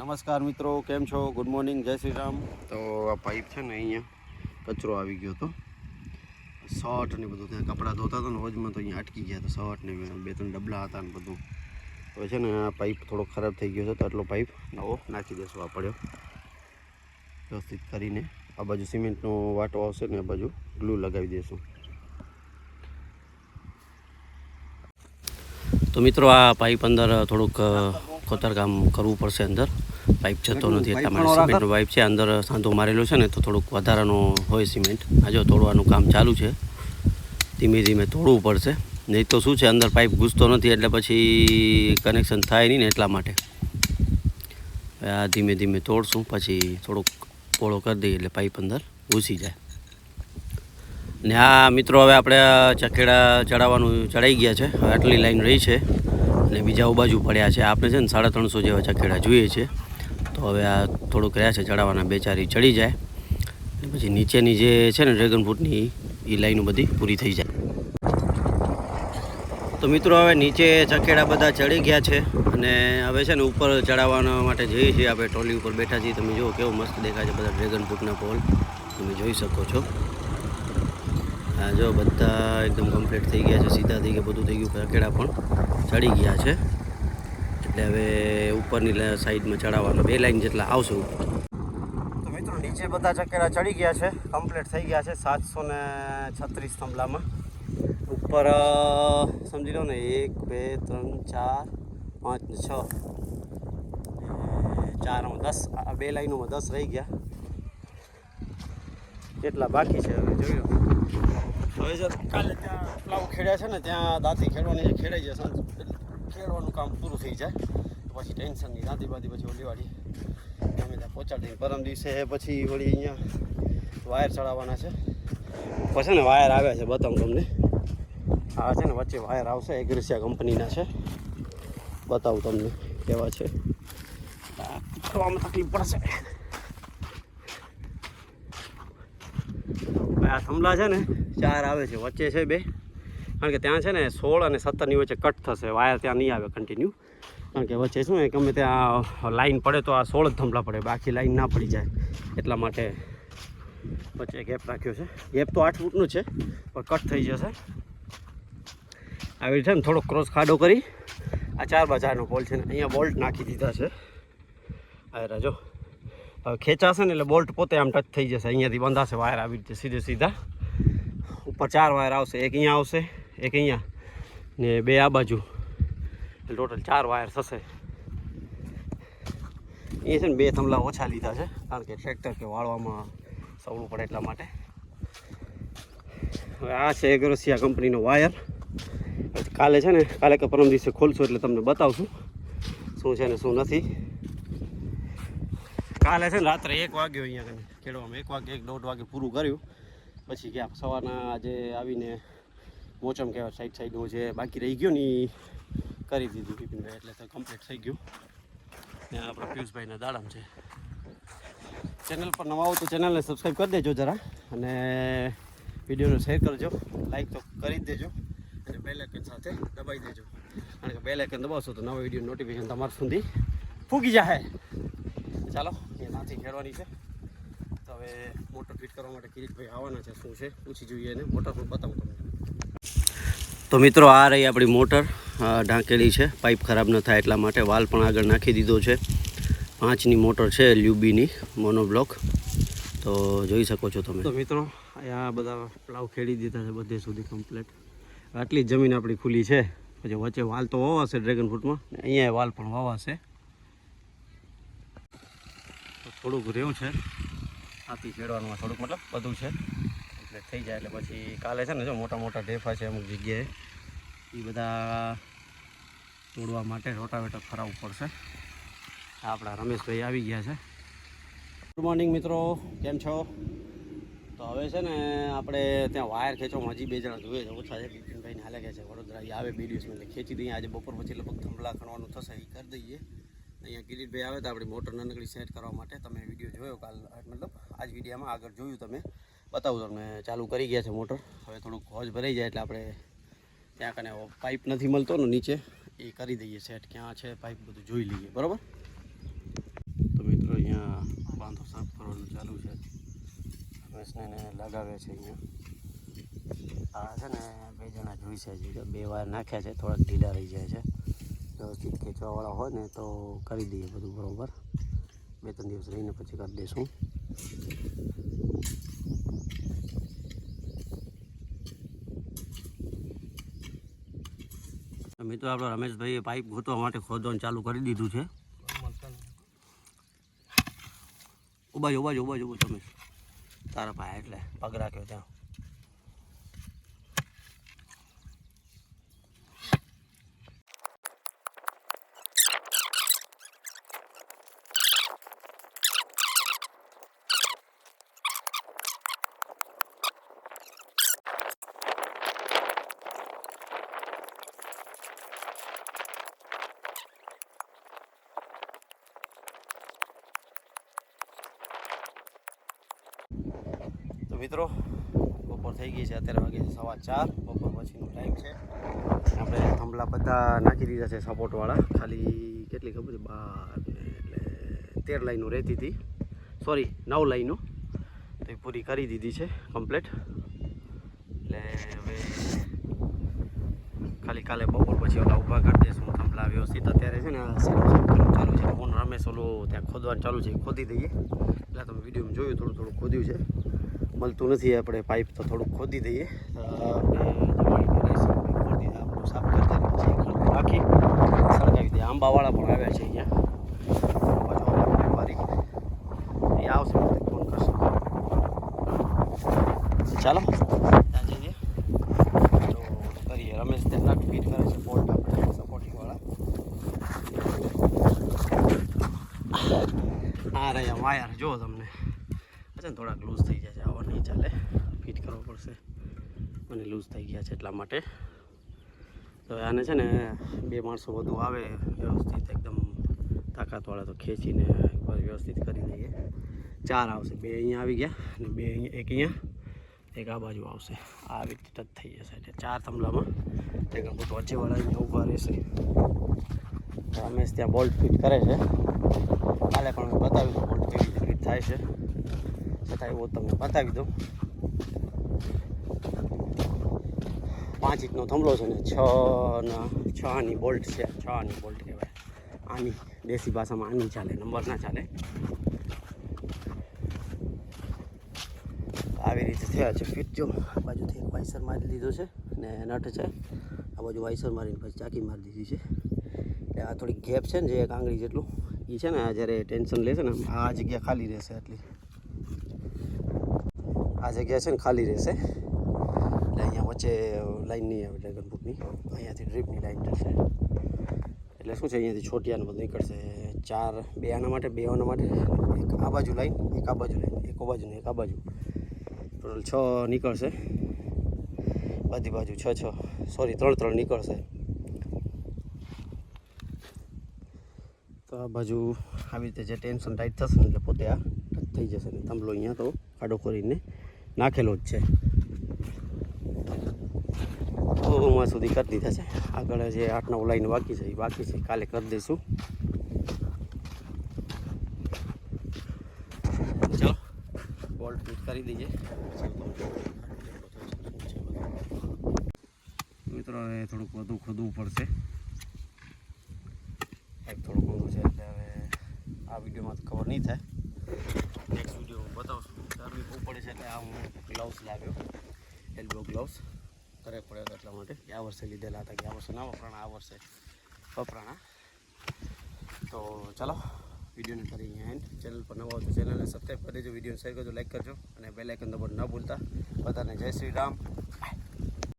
નમસ્કાર મિત્રો, કેમ છો? ગુડ મોર્નિંગ જય શ્રી રામ. તો આ પાઇપ છે ને અહીંયા કચરો આવી ગયો હતો. શર્ટ ને બધું ત્યાં કપડાં ધોતા હતા ને રોજમાં તો અહીંયા અટકી ગયા હતા શર્ટ ને બે ત્રણ ડબલા હતા ને બધું. તો છે ને આ પાઇપ થોડો ખરાબ થઈ ગયો છે તો આટલો પાઇપ નવો નાખી દેશું આ પડ્યો. વ્યવસ્થિત કરીને આ બાજુ સિમેન્ટનો વાટો આવશે ને આ બાજુ ગ્લુ લગાવી દઈશું તો મિત્રો, આ પાઇપ અંદર થોડુંક કોતરકામ કરવું પડશે અંદર. પાઇપ જતો નથી એટલા માટે સિમેન્ટનો પાઇપ છે અંદર સાંધો મારેલો છે ને તો થોડુંક વધારાનો હોય સિમેન્ટ આ જો તોડવાનું કામ ચાલુ છે. ધીમે ધીમે તોડવું પડશે. નહીં તો શું છે અંદર પાઇપ ઘૂસતો નથી એટલે પછી કનેક્શન થાય નહીં ને એટલા માટે. આ ધીમે ધીમે તોડશું પછી થોડુંક પોળો કરી દઈએ એટલે પાઇપ અંદર ઘૂસી જાય. ને આ મિત્રો હવે આપણે ચકેડા ચડાવવાનું ચડાઈ ગયા છે. આટલી લાઈન રહી છે. અને બીજા બાજુ પડ્યા છે. આપણે છે ને સાડા ત્રણસો જેવા ચકેડા જોઈએ છે. તો હવે આ થોડુંક રહ્યા છે ચડાવવાના, બે ચારી ચડી જાય. પછી નીચેની જે છે ને ડ્રેગન ફ્રૂટની એ લાઈનો બધી પૂરી થઈ જાય. તો મિત્રો હવે નીચે ચકેડા બધા ચડી ગયા છે. અને હવે છે ને ઉપર ચડાવવાના માટે જઈએ છીએ. આપણે ટ્રોલી ઉપર બેઠા છીએ. તમે જુઓ કેવો મસ્ત દેખાય છે બધા ડ્રેગન ફ્રૂટના પોલ. તમે જોઈ શકો છો. જો બધા એકદમ કમ્પ્લીટ થઈ ગયા છે, સીધા થઈ ગયા, બધું થઈ ગયું ચકેડા પણ ચડી ગયા છે. એટલે હવે ઉપરની સાઈડમાં ચડાવવાનો, બે લાઈન જેટલા આવશે ઉપર. તો મિત્રો, નીચે બધા ચકેડા ચડી ગયા છે કમ્પ્લીટ થઈ ગયા છે, સાતસો ને છત્રીસ થાંભલામાં. ઉપર સમજી લો ને, એક, બે, ત્રણ, ચાર, પાંચ ને છ. ચારમાં દસ બે લાઈનોમાં દસ રહી ગયા. કેટલા બાકી છે હવે લો. હવે જો કાલે ત્યાં પ્લાવ ખેડ્યા છે ને, ત્યાં દાંતી ખેડવાની જે ખેડાઈ જશે ને ખેડવાનું કામ પૂરું થઈ જાય. પછી ટેન્શન નહીં દાંતી બાંધી પછી ઓલી વાળી. અમે ત્યાં પહોંચાડી પરમ દિવસે પછી વળી અહીંયા વાયર ચડાવવાના છે. પછી ને વાયર આવ્યા છે, બતાવું તમને. આ છે ને વચ્ચે વાયર આવશે, એગ્રેસિયા કંપનીના છે. બતાવું તમને કેવા છે. આ કરવામાં તકલીફ પડશે. આ થંભલા છે ને, ચાર આવે છે, વચ્ચે છે બે. કારણ કે ત્યાં છે ને સોળ અને સત્તરની વચ્ચે કટ થશે, વાયર ત્યાં નહીં આવે કન્ટિન્યુ કારણ કે વચ્ચે શું ગમે ત્યાં લાઈન પડે તો આ સોળ જ થંભલા પડે, બાકી લાઈન ના પડી જાય. એટલા માટે વચ્ચે ગેપ રાખ્યો છે. ગેપ તો આઠ ફૂટનું છે, પણ કટ થઈ જશે. આવી રીતે ને થોડોક ક્રોસ ખાડો કરી. આ ચાર બજારનો પોલ છે ને, અહીંયા બોલ્ટ નાખી દીધા છે. આ રાજો ખેંચાશે ને એટલે બોલ્ટ પોતે આમ ટચ થઈ જશે. અહીંયાથી બંધાશે, વાયર આવી રીતે સીધે સીધા. ઉપર ચાર વાયર આવશે, એક અહીંયા આવશે, એક અહીંયા. ને બે આ બાજુ. એટલે ટોટલ ચાર વાયર થશે. એ છે ને બે થમલા ઓછા લીધા છે, કારણ કે ટ્રેક્ટર કે વાળવામાં સવડું પડે એટલા માટે. હવે આ છે એગ્રોસિયા કંપનીનો વાયર. કાલે છે ને, કાલે કે પરમ દિવસે ખોલશું એટલે તમને બતાવશું. શું છે ને શું નથી. કાલે છે ને રાત્રે એક વાગ્યો અહીંયા કને ખેડવામાં. એક વાગે, એક દોઢ વાગે પૂરું કર્યું. પછી ગયા સવારના આજે આવીને મોચમ કહેવાય સાઈડ સાઈડનું જે બાકી રહી ગયું ને કરી દીધું બિપિનભાઈ એટલે તો કમ્પ્લીટ થઈ ગયું. ને આપણા પિયુષભાઈના દાડામ છે. ચેનલ પર નવા આવો તો ચેનલને સબસ્ક્રાઈબ કરી દેજો જરા અને વિડીયોને શેર કરજો. લાઈક તો કરી જ દેજો અને બેલેકન સાથે દબાઈ દેજો. કારણ કે બેલેકન દબાવશો તો નવા વીડિયો નોટિફિકેશન તમારા સુધી ફૂકી જાય ચાલો. એ ખેડવાની છે. તો હવે મોટર ફિટ કરવા માટે કિરીટભાઈ આવવાના છે શું છે પૂછી જોઈએ એને. મોટર પણ બતાવું તમને. તો મિત્રો આ રહી આપણી મોટર. ઢાંકેલી છે. પાઇપ ખરાબ ન થાય એટલા માટે વાલ પણ આગળ નાખી દીધો છે. પાંચની મોટર છે લ્યુબીની મોનોબ્લોક તો જોઈ શકો છો તમે. તો મિત્રો અહીંયા બધા પ્લાવ ખેડી દીધા છે બધે સુધી કમ્પ્લીટ આટલી જ જમીન આપણી ખુલ્લી છે. પછી વચ્ચે વાલ તો વાવાશે ડ્રેગન ફ્રૂટમાં અહીંયા વાલ પણ વાવાશે. થોડુંક રહ્યું છે. આથી ખેડવાનું થોડુંક મતલબ બધું છે. એટલે થઈ જાય, એટલે પછી કાલે છે ને જો મોટા મોટા ઢેફા છે અમુક જગ્યાએ એ બધા તોડવા માટે રોટાવેટર ફરાવવું પડશે. આપણા રમેશભાઈ આવી ગયા છે. ગુડ મોર્નિંગ મિત્રો, કેમ છો? તો હવે છે ને આપણે ત્યાં વાયર ખેંચવામાં હજી બે જણા જોઈએ છે. ઓછા છે, બિપિનભાઈને હાલે ગયા છે. વડોદરા એ આવે બે દિવસમાં, એટલે ખેંચી દઈએ. આજે બપોર પછી લગભગ થંભલા ખણવાનું થશે એ કરી દઈએ. અહીંયા કિરીટભાઈ આવે તો આપણી મોટર નાનકડી સેટ કરવા માટે. તમે વીડિયો જોયો કાલ, મતલબ આજ વિડીયોમાં આગળ જોયું તમે. બતાવું તમને, ચાલુ કરી ગયા છે મોટર. હવે થોડુંક હોજ ભરાઈ જાય એટલે આપણે ત્યાં કને પાઇપ નથી મળતો ને નીચે. એ કરી દઈએ સેટ, ક્યાં છે પાઇપ બધું જોઈ લઈએ. બરાબર? તો મિત્રો અહીંયા બાંધો સાફ કરવાનું ચાલુ છે. એને લગાવે છે અહીંયા. આ છે ને બે જણા જોઈ છે બે વાર નાખ્યા છે, થોડાક ઢીલા રહી જાય છે. વ્યવસ્થિત ખેંચવાવાળા હોય ને તો કરી દઈએ બધું બરાબર. બે ત્રણ દિવસ રહીને પછી કરી દઈશું. મિત્રો, આપણો રમેશભાઈએ પાઇપ ગોતવા માટે ખોદવાનું ચાલુ કરી દીધું છે. ઊભા ઊભા ઊભા ઊભા તમે. તારા ભાઈ એટલે પગ રાખ્યો ત્યાં. મિત્રો, બપોર થઈ ગઈ છે, અત્યારે વાગે છે સવા ચાર, બપોર પછીનો ટાઈમ છે. આપણે થંભલા બધા નાખી દીધા છે સપોર્ટવાળા. ખાલી કેટલી ખબર છે? બાર એટલે તેર લાઈનો રહેતી હતી. સોરી નવ લાઈનો. તો પૂરી કરી દીધી છે કમ્પ્લીટ એટલે હવે ખાલી કાલે બપોર પછી ઓલા ઊભા કરી દઈશું થંભલા વ્યવસ્થિત. અત્યારે છે ને ચાલુ છે. ફોન રમેશ ઓલું ત્યાં ખોદવાનું ચાલુ છે. ખોદી દઈએ. એટલે તમે વિડીયોમાં જોયું, થોડું થોડું ખોદ્યું છે. મળતું નથી. આપણે પાઇપ તો થોડુંક ખોદી દઈએ. ખોદી આપણું સાફ કરતા રહીએ રાખી સળગાવી દઈએ આંબાવાળા પણ આવ્યા છે અહીંયા. બાજુવાળા વેપારી એ આવશે. ચાલો. કરીએ. રમેશ તેમના નટ ફીટ કરે છે બોલ્ટ આપણે સપોર્ટિંગવાળા આ રહ્યા વાયર. જો તમને. છે ને થોડાક લૂઝ થઈ જાય છે. આવા નહીં ચાલે. ફિટ કરવો પડશે. મને લૂઝ થઈ ગયા છે એટલા માટે. તો આને છે ને બે માણસો વધુ આવે વ્યવસ્થિત એકદમ તાકાતવાળા તો ખેંચીને એકવાર વ્યવસ્થિત કરી દઈએ. ચાર આવશે. બે અહીંયા આવી ગયા અને બે અહીંયા, એક અહીંયા, એક આ બાજુ આવશે. આ રીતે ટચ થઈ જશે. એટલે ચાર તમલામાં એક બધું વચ્ચેવાળા અહીંયા ઊભા રહેશે. રમેશ ત્યાં બોલ્ટ ફિટ કરે છે. કાલે પણ બતાવ્યું બોલ્ટ કેવી રીતે ફિટ થાય છે. એવો તમને બતાવી દઉં. પાંચ ઇંચનો થંભલો છે ને, છ ના, છ ની બોલ્ટ છે, છ ની બોલ્ટ કહેવાય. આની દેશી ભાષામાં આની ચાલે, નંબર ના ચાલે. આવી રીતે થયા છે ફિટ જો. આ બાજુથી એક વાઇસર મારી દીધો છે ને નટ છે. આ બાજુ વાઇસર મારીને પછી ચાકી મારી દીધી છે. એટલે આ થોડી ગેપ છે ને, જે એક આંગળી જેટલું એ છે ને જ્યારે ટેન્શન લેશે ને આ જગ્યા ખાલી રહેશે એટલી આ જગ્યા છે ને ખાલી રહેશે. એટલે અહીંયા વચ્ચે લાઈન નહીં આવે ડ્રેગનફ્રૂટની અહીંયાથી ડ્રીપની લાઈન જશે. એટલે શું છે, અહીંયાથી છોટિયાને બધું નીકળશે. ચાર, બે આના માટે, બે આના માટે. એક આ બાજુ લાઈન, એક આ બાજુ લાઈન, એક બાજુ ને એક આ બાજુ. ટોટલ છ નીકળશે. બધી બાજુ છ છ. સોરી, ત્રણ ત્રણ નીકળશે. તો આ બાજુ આવી રીતે જે ટેન્શન ટાઈટ થશે ને એટલે પોતે આ થઈ જશે ને. થાંભલો અહીંયા તો ખાડો કરીને નાખેલો જ છે. ઉમર સુધી કરી દીધા છે. આગળ જે આઠ નવ લાઈન બાકી છે, એ બાકી છે. કાલે કરી દઈશું. ચાલો. બોલ્ટ ફિટ કરી દઈએ મિત્રો, હવે થોડુંક વધુ ખોદવું પડશે. એક થોડુંક વધુ છે, એટલે હવે આ વિડીયોમાં તો કવર નહીં થાય નેક્સ્ટ વીડિયો હું બતાવશું ગરમી બહુ પડે છે એટલે આ હું ગ્લવ્સ લાવ્યો એલ્બો ગ્લવ્સ કરે પડ્યો એટલા માટે. ગયા વર્ષે લીધેલા હતા, ગયા વર્ષે ના વપરાણા, આ વર્ષે વપરાણા. તો ચાલો, વિડીયોને ફરી અહીંયા એન્ડ ચેનલ પર નવો તો ચેનલને સબસ્ક્રાઈબ કરી દેજો. વીડિયો શેર કરજો લાઈક કરજો અને બેલાઇકન દબાવવાનું ન ભૂલતા. બધાને જય શ્રી રામ.